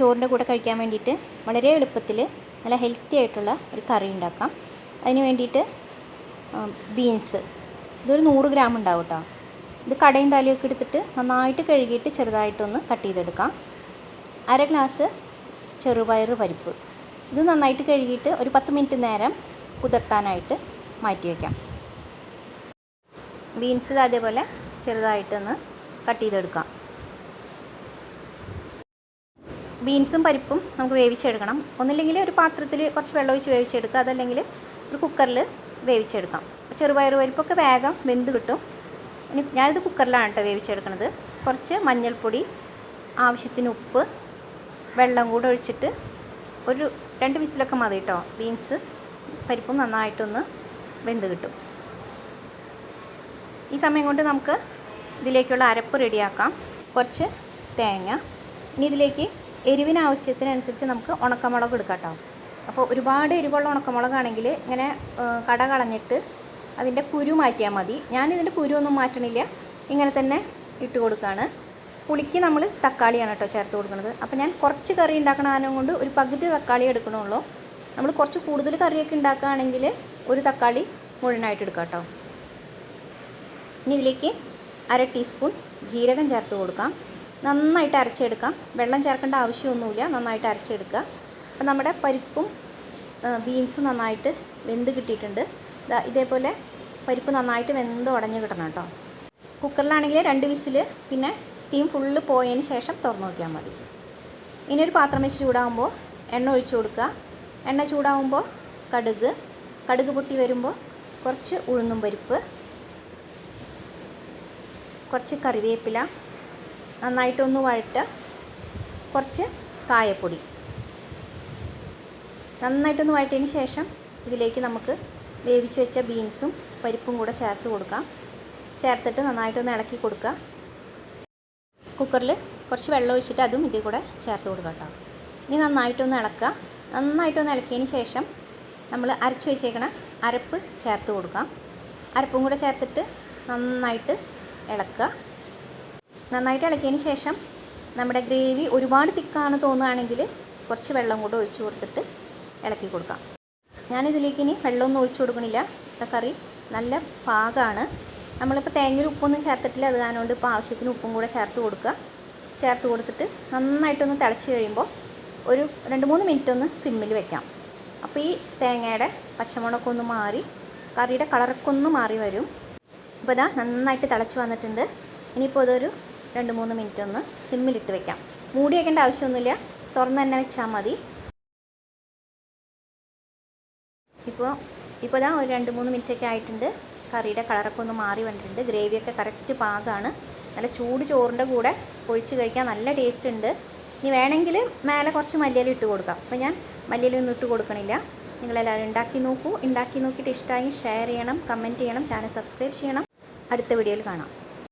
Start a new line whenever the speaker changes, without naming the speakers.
ചോറിന്റെ കൂടെ കഴിക്കാൻ വേണ്ടിയിട്ട് വളരെ എളുപ്പത്തിൽ നല്ല ഹെൽത്തി ആയിട്ടുള്ള ഒരു കറി ഉണ്ടാക്കാം. അതിന് വേണ്ടിയിട്ട് ബീൻസ് ഇതൊരു നൂറ് ഗ്രാം ഉണ്ടാവും കേട്ടോ ഇത് കടയും തലയൊക്കെ എടുത്തിട്ട് നന്നായിട്ട് കഴുകിയിട്ട് ചെറുതായിട്ടൊന്ന് കട്ട് ചെയ്തെടുക്കാം. അര ഗ്ലാസ് ചെറുപയർ പരിപ്പ്. ഇത് നന്നായിട്ട് കഴുകിയിട്ട് ഒരു പത്ത് മിനിറ്റ് നേരം കുതിർത്താനായിട്ട് മാറ്റി വയ്ക്കാം ബീൻസ് അതേപോലെ ചെറുതായിട്ടൊന്ന് കട്ട് ചെയ്തെടുക്കാം. ബീൻസും പരിപ്പും നമുക്ക് വേവിച്ചെടുക്കണം. ഒന്നില്ലെങ്കിൽ ഒരു പാത്രത്തിൽ കുറച്ച് വെള്ളം ഒഴിച്ച് വേവിച്ചെടുക്കുക. അതല്ലെങ്കിൽ ഒരു കുക്കറിൽ വേവിച്ചെടുക്കാം. ചെറുപയർ പരിപ്പൊക്കെ വേഗം വെന്ത് കിട്ടും. ഇനി ഞാനിത് കുക്കറിലാണ് കേട്ടോ വേവിച്ചെടുക്കുന്നത് കുറച്ച് മഞ്ഞൾപ്പൊടി ആവശ്യത്തിന് ഉപ്പ് വെള്ളം കൂടെ ഒഴിച്ചിട്ട് ഒരു രണ്ട് വിസിലൊക്കെ മതി കേട്ടോ. ബീൻസ് പരിപ്പും നന്നായിട്ടൊന്ന് വെന്ത് കിട്ടും. ഈ സമയം കൊണ്ട് നമുക്ക് ഇതിലേക്കുള്ള അരപ്പ് റെഡിയാക്കാം. കുറച്ച് തേങ്ങ. ഇനി ഇതിലേക്ക് എരിവിന് ആവശ്യത്തിനനുസരിച്ച് നമുക്ക് ഉണക്കമുളക് എടുക്കാം കേട്ടോ അപ്പോൾ ഒരുപാട് എരിവുള്ള ഉണക്കമുളകാണെങ്കിൽ ഇങ്ങനെ കട കളഞ്ഞിട്ട് അതിന്റെ കുരു മാറ്റിയാൽ മതി. ഞാനിതിന്റെ കുരു ഒന്നും മാറ്റണില്ല. ഇങ്ങനെ തന്നെ ഇട്ട് കൊടുക്കുകയാണ് പുളിക്ക് നമ്മൾ തക്കാളിയാണ് കേട്ടോ ചേർത്ത് കൊടുക്കുന്നത്. അപ്പോൾ ഞാൻ കുറച്ച് കറി ഉണ്ടാക്കണ ആനം കൊണ്ട് ഒരു പകുതി തക്കാളി എടുക്കണുള്ളൂ. നമ്മൾ കുറച്ച് കൂടുതൽ കറിയൊക്കെ ഉണ്ടാക്കുകയാണെങ്കിൽ ഒരു തക്കാളി മുഴുവനായിട്ട് എടുക്കാം കേട്ടോ. ഇനി ഇതിലേക്ക് അര ടീസ്പൂൺ ജീരകം ചേർത്ത് കൊടുക്കാം. നന്നായിട്ട് അരച്ചെടുക്കാം. വെള്ളം ചേർക്കേണ്ട ആവശ്യമൊന്നുമില്ല. നന്നായിട്ട് അരച്ചെടുക്കുക. അപ്പോൾ നമ്മുടെ പരിപ്പും ബീൻസും നന്നായിട്ട് വെന്ത് കിട്ടിയിട്ടുണ്ട്. ഇതേപോലെ പരിപ്പ് നന്നായിട്ട് വെന്ത് ഉടഞ്ഞ് കിട്ടണം കേട്ടോ. കുക്കറിലാണെങ്കിൽ രണ്ട് വിസിൽ പിന്നെ സ്റ്റീം ഫുള്ള് പോയതിന് ശേഷം തുറന്നു നോക്കിയാൽ മതി. ഇനി ഒരു പാത്രം വെച്ച് ചൂടാകുമ്പോൾ എണ്ണ ഒഴിച്ചു കൊടുക്കുക. എണ്ണ ചൂടാകുമ്പോൾ കടുക്. കടുക് പൊട്ടി വരുമ്പോൾ കുറച്ച് ഉഴുന്നും പരിപ്പ്. കുറച്ച് കറിവേപ്പില. നന്നായിട്ടൊന്ന് വഴറ്റ. കുറച്ച് കായപ്പൊടി. നന്നായിട്ടൊന്ന് വഴറ്റിയതിന് ശേഷം ഇതിലേക്ക് നമുക്ക് വേവിച്ച് വെച്ച ബീൻസും പരിപ്പും കൂടെ ചേർത്ത് കൊടുക്കാം. ചേർത്തിട്ട് നന്നായിട്ടൊന്ന് ഇളക്കി കൊടുക്കുക കുക്കറിൽ കുറച്ച് വെള്ളം ഒഴിച്ചിട്ട് അതും ഇതിൽ കൂടെ ചേർത്ത് കൊടുക്കുക കേട്ടോ. ഇനി നന്നായിട്ടൊന്ന് ഇളക്കുക. നന്നായിട്ടൊന്ന് ഇളക്കിയതിന് ശേഷം നമ്മൾ അരച്ച് വെച്ചേക്കണ അരപ്പ് ചേർത്ത് കൊടുക്കാം. അരപ്പും കൂടെ ചേർത്തിട്ട് നന്നായിട്ട് ഇളക്കുക. നന്നായിട്ട് ഇളക്കിയതിന് ശേഷം നമ്മുടെ ഗ്രേവി ഒരുപാട് തിക്കാണ് തോന്നുകയാണെങ്കിൽ കുറച്ച് വെള്ളം കൂടെ ഒഴിച്ച് കൊടുത്തിട്ട് ഇളക്കി കൊടുക്കാം. ഞാനിതിലേക്ക് ഇനി വെള്ളമൊന്നും ഒഴിച്ചു കൊടുക്കണില്ല. കറി നല്ല പാകമാണ് നമ്മളിപ്പോൾ തേങ്ങയിൽ ഉപ്പൊന്നും ചേർത്തിട്ടില്ല. അത് കാരണമുണ്ട് ഇപ്പോൾ ആവശ്യത്തിന് ഉപ്പും കൂടെ ചേർത്ത് കൊടുക്കുക. ചേർത്ത് കൊടുത്തിട്ട് നന്നായിട്ടൊന്ന് തിളച്ച് കഴിയുമ്പോൾ ഒരു രണ്ട് മൂന്ന് മിനിറ്റ് ഒന്ന് സിമ്മിൽ വെക്കാം. അപ്പോൾ ഈ തേങ്ങയുടെ പച്ചമുളകൊക്കെ ഒന്ന് മാറി കറിയുടെ കളറൊക്കെ ഒന്ന് മാറി വരും. അപ്പോൾ ഇതാ നന്നായിട്ട് തിളച്ച് വന്നിട്ടുണ്ട്. ഇനിയിപ്പോൾ ഇതൊരു രണ്ട് മൂന്ന് മിനിറ്റ് ഒന്ന് സിമ്മിലിട്ട് വെക്കാം. മൂടി വയ്ക്കേണ്ട ആവശ്യമൊന്നുമില്ല. തുറന്ന് തന്നെ വെച്ചാൽ മതി. ഇപ്പോൾ ഇപ്പോൾ ഇതാ ഒരു രണ്ട് മൂന്ന് മിനിറ്റൊക്കെ ആയിട്ടുണ്ട്. കറിയുടെ കളറൊക്കെ ഒന്ന് മാറി വന്നിട്ടുണ്ട്. ഗ്രേവിയൊക്കെ കറക്റ്റ് പാകമാണ് നല്ല ചൂട് ചോറിന്റെ കൂടെ ഒഴിച്ച് കഴിക്കാൻ നല്ല ടേസ്റ്റ് ഉണ്ട്. ഇനി വേണമെങ്കിൽ മേലെ കുറച്ച് മല്ലിയില ഇട്ട് കൊടുക്കാം. അപ്പോൾ ഞാൻ മല്ലിയില ഒന്നും ഇട്ട് കൊടുക്കണില്ല. നിങ്ങളെല്ലാവരും ഉണ്ടാക്കി നോക്കൂ. ഉണ്ടാക്കി നോക്കിയിട്ട് ഇഷ്ടമായി ഷെയർ ചെയ്യണം കമന്റ് ചെയ്യണം ചാനൽ സബ്സ്ക്രൈബ് ചെയ്യണം. അടുത്ത വീഡിയോയിൽ കാണാം.